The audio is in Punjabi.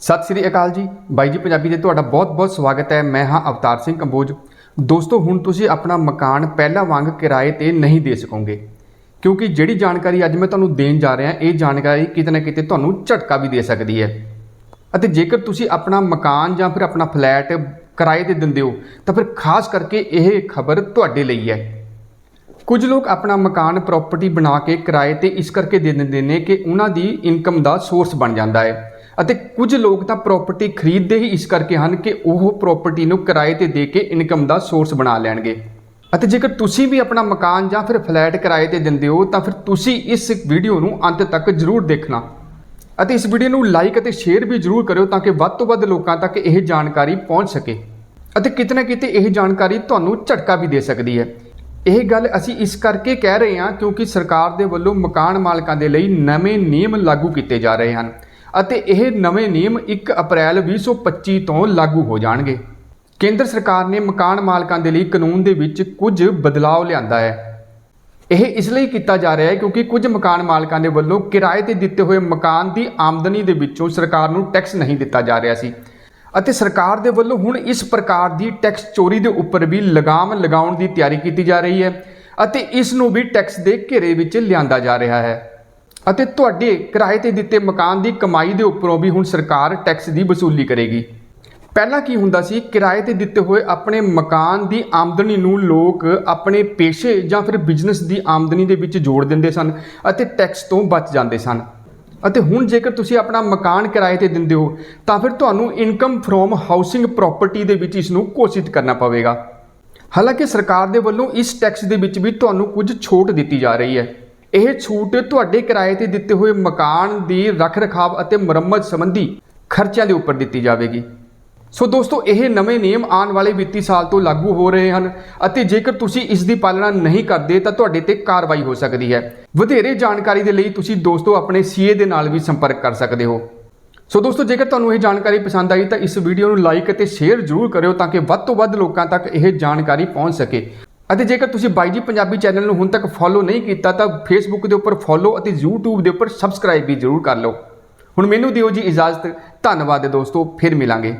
ਸਤਿ ਸ੍ਰੀ ਅਕਾਲ ਜੀ। ਬਾਈ ਜੀ, ਪੰਜਾਬੀ ਦੇ ਤੁਹਾਡਾ ਬਹੁਤ-ਬਹੁਤ ਸਵਾਗਤ ਹੈ। ਮੈਂ ਹਾਂ ਅਵਤਾਰ ਸਿੰਘ ਕੰਬੋਜ। ਦੋਸਤੋ, ਹੁਣ ਤੁਸੀਂ ਆਪਣਾ ਮਕਾਨ ਪਹਿਲਾਂ ਵਾਂਗ ਕਿਰਾਏ ਤੇ ਨਹੀਂ ਦੇ ਸਕੋਗੇ। ਕਿਉਂਕਿ ਜਿਹੜੀ ਜਾਣਕਾਰੀ ਅੱਜ ਮੈਂ ਤੁਹਾਨੂੰ ਦੇਣ ਜਾ ਰਿਹਾ, ਇਹ ਜਾਣਕਾਰੀ ਕਿਤੇ ਨਾ ਕਿਤੇ ਤੁਹਾਨੂੰ ਝਟਕਾ ਵੀ ਦੇ ਸਕਦੀ ਹੈ। ਅਤੇ ਜੇਕਰ ਤੁਸੀਂ ਆਪਣਾ ਮਕਾਨ ਜਾਂ ਫਿਰ ਆਪਣਾ ਫਲੈਟ ਕਿਰਾਏ ਤੇ ਦਿੰਦੇ ਹੋ, ਤਾਂ ਫਿਰ ਖਾਸ ਕਰਕੇ ਇਹ ਖਬਰ ਤੁਹਾਡੇ ਲਈ ਹੈ। ਕੁਝ ਲੋਕ ਆਪਣਾ ਮਕਾਨ ਪ੍ਰਾਪਰਟੀ ਬਣਾ ਕੇ ਕਿਰਾਏ ਤੇ ਇਸ ਕਰਕੇ ਦੇ ਦਿੰਦੇ ਨੇ ਕਿ ਉਹਨਾਂ ਦੀ ਇਨਕਮ ਦਾ ਸੋਰਸ ਬਣ ਜਾਂਦਾ ਹੈ। ਅਤੇ ਕੁਝ ਲੋਕ ਤਾਂ ਪ੍ਰਾਪਰਟੀ ਖਰੀਦਦੇ ਹੀ ਇਸ ਕਰਕੇ ਹਨ ਕਿ ਉਹ ਪ੍ਰਾਪਰਟੀ ਨੂੰ ਕਿਰਾਏ ਤੇ ਦੇ ਕੇ ਇਨਕਮ ਦਾ ਸੋਰਸ ਬਣਾ ਲੈਣਗੇ। ਅਤੇ ਜੇਕਰ ਤੁਸੀਂ ਵੀ ਆਪਣਾ ਮਕਾਨ ਜਾਂ ਫਿਰ ਫਲੈਟ ਕਿਰਾਏ ਤੇ ਦਿੰਦੇ ਹੋ, ਤਾਂ ਫਿਰ ਤੁਸੀਂ ਇਸ ਵੀਡੀਓ ਨੂੰ ਅੰਤ ਤੱਕ ਜ਼ਰੂਰ ਦੇਖਣਾ। ਅਤੇ ਇਸ ਵੀਡੀਓ ਨੂੰ ਲਾਈਕ ਅਤੇ ਸ਼ੇਅਰ ਵੀ ਜ਼ਰੂਰ ਕਰਿਓ ਤਾਂ ਕਿ ਵੱਧ ਤੋਂ ਵੱਧ ਲੋਕਾਂ ਤੱਕ ਇਹ ਜਾਣਕਾਰੀ ਪਹੁੰਚ ਸਕੇ। ਅਤੇ ਕਿਤੇ ਨਾ ਕਿਤੇ ਇਹ ਜਾਣਕਾਰੀ ਤੁਹਾਨੂੰ ਝਟਕਾ ਵੀ ਦੇ ਸਕਦੀ ਹੈ। ਇਹ ਗੱਲ ਅਸੀਂ ਇਸ ਕਰਕੇ ਕਹਿ ਰਹੇ ਹਾਂ ਕਿਉਂਕਿ ਸਰਕਾਰ ਦੇ ਵੱਲੋਂ ਮਕਾਨ ਮਾਲਕਾਂ ਦੇ ਲਈ ਨਵੇਂ ਨਿਯਮ ਲਾਗੂ ਕੀਤੇ ਜਾ ਰਹੇ ਹਨ। ਅਤੇ ਇਹ ਨਵੇਂ ਨਿਯਮ 1 ਅਪ੍ਰੈਲ 2025 ਤੋਂ ਲਾਗੂ ਹੋ ਜਾਣਗੇ। ਕੇਂਦਰ ਸਰਕਾਰ ਨੇ ਮਕਾਨ ਮਾਲਕਾਂ ਦੇ ਲਈ ਕਾਨੂੰਨ ਦੇ ਵਿੱਚ ਕੁਝ ਬਦਲਾਅ ਲਿਆਂਦਾ ਹੈ। ਇਹ ਇਸ ਲਈ ਕੀਤਾ ਜਾ ਰਿਹਾ ਹੈ ਕਿਉਂਕਿ ਕੁਝ ਮਕਾਨ ਮਾਲਕਾਂ ਦੇ ਵੱਲੋਂ ਕਿਰਾਏ ਤੇ ਦਿੱਤੇ ਹੋਏ ਮਕਾਨ ਦੀ ਆਮਦਨੀ ਦੇ ਵਿੱਚੋਂ ਸਰਕਾਰ ਨੂੰ ਟੈਕਸ ਨਹੀਂ ਦਿੱਤਾ ਜਾ ਰਿਹਾ ਸੀ। ਅਤੇ ਸਰਕਾਰ ਦੇ ਵੱਲੋਂ ਹੁਣ ਇਸ ਪ੍ਰਕਾਰ ਦੀ ਟੈਕਸ ਚੋਰੀ ਦੇ ਉੱਪਰ ਵੀ ਲਗਾਮ ਲਗਾਉਣ ਦੀ ਤਿਆਰੀ ਕੀਤੀ ਜਾ ਰਹੀ ਹੈ ਅਤੇ ਇਸ ਨੂੰ ਵੀ ਟੈਕਸ ਦੇ ਘੇਰੇ ਵਿੱਚ ਲਿਆਂਦਾ ਜਾ ਰਿਹਾ ਹੈ। ਅਤੇ ਤੁਹਾਡੇ ਕਿਰਾਏ ਤੇ ਦਿੱਤੇ ਮਕਾਨ ਦੀ ਕਮਾਈ ਦੇ ਉੱਪਰੋਂ ਵੀ ਹੁਣ ਸਰਕਾਰ ਟੈਕਸ ਦੀ ਵਸੂਲੀ ਕਰੇਗੀ। ਪਹਿਲਾਂ ਕੀ ਹੁੰਦਾ ਸੀ? ਕਿਰਾਏ ਤੇ ਦਿੱਤੇ ਹੋਏ ਆਪਣੇ ਮਕਾਨ ਦੀ ਆਮਦਨੀ ਨੂੰ ਲੋਕ ਆਪਣੇ ਪੇਸ਼ੇ ਜਾਂ ਫਿਰ ਬਿਜ਼ਨਸ ਦੀ ਆਮਦਨੀ ਦੇ ਵਿੱਚ ਜੋੜ ਦਿੰਦੇ ਸਨ ਅਤੇ ਟੈਕਸ ਤੋਂ ਬਚ ਜਾਂਦੇ ਸਨ। ਅਤੇ ਹੁਣ ਜੇਕਰ ਤੁਸੀਂ ਆਪਣਾ ਮਕਾਨ ਕਿਰਾਏ ਤੇ ਦਿੰਦੇ ਹੋ, ਤਾਂ ਫਿਰ ਤੁਹਾਨੂੰ ਇਨਕਮ ਫਰੋਮ ਹਾਊਸਿੰਗ ਪ੍ਰਾਪਰਟੀ ਦੇ ਵਿੱਚ ਇਸ ਨੂੰ ਘੋਸ਼ਿਤ ਕਰਨਾ ਪਵੇਗਾ। ਹਾਲਾਂਕਿ ਸਰਕਾਰ ਦੇ ਵੱਲੋਂ ਇਸ ਟੈਕਸ ਦੇ ਵਿੱਚ ਵੀ ਤੁਹਾਨੂੰ ਕੁਝ ਛੋਟ ਦਿੱਤੀ ਜਾ ਰਹੀ ਹੈ। ਇਹ ਛੂਟ ਤੁਹਾਡੇ ਕਿਰਾਏ ਤੇ ਦਿੱਤੇ ਹੋਏ ਮਕਾਨ ਦੀ ਰੱਖ-ਰਖਾਵ ਅਤੇ ਮੁਰੰਮਤ ਸੰਬੰਧੀ ਖਰਚਿਆਂ ਦੇ ਉੱਪਰ ਦਿੱਤੀ ਜਾਵੇਗੀ। ਸੋ ਦੋਸਤੋ, ਇਹ ਨਵੇਂ ਨਿਯਮ ਆਉਣ ਵਾਲੇ ਵਿੱਤੀ ਸਾਲ ਤੋਂ ਲਾਗੂ ਹੋ ਰਹੇ ਹਨ ਅਤੇ ਜੇਕਰ ਤੁਸੀਂ ਇਸ ਦੀ ਪਾਲਣਾ ਨਹੀਂ ਕਰਦੇ, ਤਾਂ ਤੁਹਾਡੇ ਤੇ ਕਾਰਵਾਈ ਹੋ ਸਕਦੀ ਹੈ। ਵਧੇਰੇ ਜਾਣਕਾਰੀ ਦੇ ਲਈ ਤੁਸੀਂ ਦੋਸਤੋ ਆਪਣੇ ਸੀਏ ਦੇ ਨਾਲ ਵੀ ਸੰਪਰਕ ਕਰ ਸਕਦੇ ਹੋ। ਸੋ ਦੋਸਤੋ, ਜੇਕਰ ਤੁਹਾਨੂੰ ਇਹ ਜਾਣਕਾਰੀ ਪਸੰਦ ਆਈ, ਤਾਂ ਇਸ ਵੀਡੀਓ ਨੂੰ ਲਾਈਕ ਅਤੇ ਸ਼ੇਅਰ ਜ਼ਰੂਰ ਕਰਿਓ ਤਾਂ ਕਿ ਵੱਧ ਤੋਂ ਵੱਧ ਲੋਕਾਂ ਤੱਕ ਇਹ ਜਾਣਕਾਰੀ ਪਹੁੰਚ ਸਕੇ। ਅਤੇ ਜੇਕਰ ਤੁਸੀਂ ਬਾਈ ਜੀ ਪੰਜਾਬੀ ਚੈਨਲ ਨੂੰ ਹੁਣ ਤੱਕ ਫੋਲੋ ਨਹੀਂ ਕੀਤਾ, ਤਾਂ ਫੇਸਬੁੱਕ ਦੇ ਉੱਪਰ ਫੋਲੋ ਅਤੇ YouTube ਦੇ ਉੱਪਰ ਸਬਸਕ੍ਰਾਈਬ ਵੀ ਜ਼ਰੂਰ ਕਰ ਲਓ। ਹੁਣ ਮੈਨੂੰ ਦਿਓ ਜੀ ਇਜਾਜ਼ਤ। ਧੰਨਵਾਦ ਦੋਸਤੋ, ਫਿਰ ਮਿਲਾਂਗੇ।